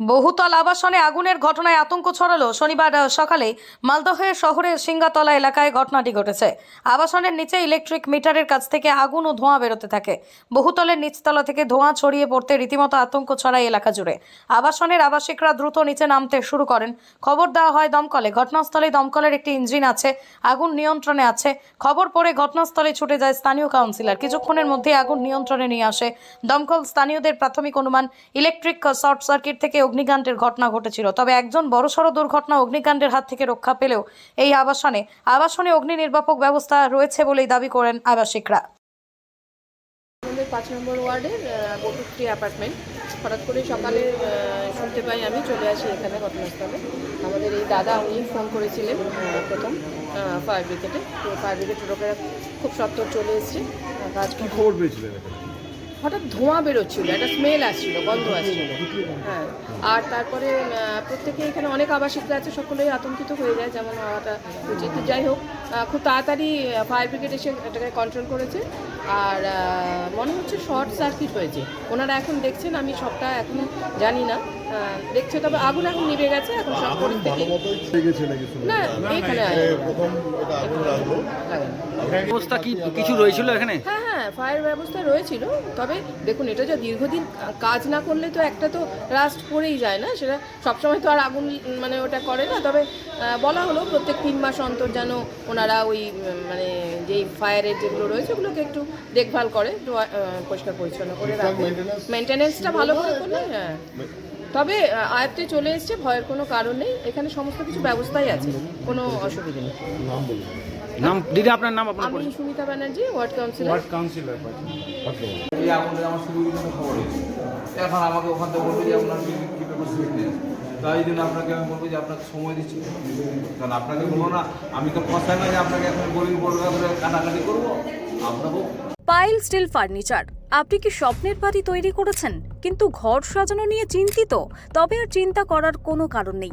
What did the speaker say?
বহুতল আবাসনে আগুনের ঘটনায় আতঙ্ক ছড়ালো। শনিবার সকালে মালদহের শহরের সিঙ্গাতলা এলাকায় ঘটনাটি ঘটেছে। আবাসনের নিচে ইলেকট্রিক মিটারের কাছ থেকে আগুন ও ধোঁয়া বেরোতে থাকে। বহুতলের নিচতলা থেকে ধোঁয়া ছড়িয়ে পড়তে রীতিমতো আতঙ্ক ছড়ায় এলাকা জুড়ে। আবাসনের আবাসিকরা দ্রুত নিচে নামতে শুরু করেন। খবর দেওয়া হয় দমকলে। ঘটনাস্থলে দমকলের একটি ইঞ্জিন আছে, আগুন নিয়ন্ত্রণে আছে। খবর পড়ে ঘটনাস্থলে ছুটে যায় স্থানীয় কাউন্সিলর। কিছুক্ষণের মধ্যে আগুন নিয়ন্ত্রণে নিয়ে আসে দমকল। স্থানীয়দের প্রাথমিক অনুমান, ইলেকট্রিক শর্ট সার্কিট থেকে অগ্নিকাণ্ডের ঘটনা ঘটেছিল। তবে একজন বড়সড় দুর্ঘটনা অগ্নিকাণ্ডের হাত থেকে রক্ষা পেলেও এই আবাসনে আবাসনে অগ্নি নির্বাপক ব্যবস্থা রয়েছে বলেই দাবি করেন আবাসিকরা। আমাদের পাঁচ নম্বর ওয়ার্ডের বটুকটি অ্যাপার্টমেন্ট। হঠাৎ করে সকালে শুনতে পাই আমি চলে আসি এখানে ঘটনাস্থলে। আমাদের এই দাদা উনি ফোন করেছিলেন প্রথম ফায়ার ব্রিগেডে। তো ফায়ার ব্রিগেডের লোকেরা খুব সত্তর চলে এসছে। কাজ কি খবর পেয়েছিলেন হঠাৎ ধোঁয়া বেরোচ্ছিল, একটা স্মেল আসছিল, গন্ধ আসছিল। হ্যাঁ। আর তারপরে প্রত্যেকে এখানে অনেক আবাসিকরা আছে সকলেই আতঙ্কিত হয়ে যায়, যেমন হওয়াটা উচিত। যাই হোক খুব তাড়াতাড়ি ফায়ার ব্রিগেড এসে এটাকে কন্ট্রোল করেছে। আর মনে হচ্ছে শর্ট সার্কিট হয়েছে। ওনারা এখন দেখছেন আমি সবটা এখন জানি না। দেখছে তবে আগুন এখন নিভে গেছে এখন সব পরিস্থিতি না এখানে। ব্যবস্থা কি কিছু রয়েছিল এখানে? হ্যাঁ হ্যাঁ ফায়ার ব্যবস্থা রয়েছিল তবে দেখুন এটা যা দীর্ঘদিন কাজ না করলে তো একটা তো রাস্ট পড়েই যায় না সেটা সবসময় তো আর আগুন মানে ওটা করে না তবে বলা হলো প্রত্যেক তিন মাস অন্তর যেন ওনারা ওই মানে যেই ফায়ারের যেগুলো রয়েছে ওগুলোকে একটু দেখভাল করে পরিষ্কার পরিচ্ছন্ন করে রাখে। মেনটেনেন্সটা ভালো করে করলে হ্যাঁ। তবে আয়ত্তে চলে এসছে ভয়ের কোনো কারণ নেই। এখানে সমস্ত কিছু ব্যবস্থাই আছে কোনো অসুবিধা নেই। নাম দিদি আপনার নাম আপনার আমি সুমিতা ব্যানার্জি ওয়ার্ড কাউন্সিলর। এই আগুনটা আমার শুরুর জন্য খবর। এখন আমাকে ওখান থেকে বলবে যে আপনার কি তাই জন্য আপনাকে আমি বলব যে আপনাকে সময় দিচ্ছি। কারণ আপনাকে বলব না, আমি তো ফসাই না যে আপনাকে এখন বড় করে কাটাকাটি করব। আপনাকেও পাইল স্টিল ফার্নিচার। আপনি কি স্বপ্নের বাড়ি তৈরি করেছেন? কিন্তু ঘর সাজানো নিয়ে চিন্তিত। তবে আর চিন্তা করার কোনো কারণ নেই।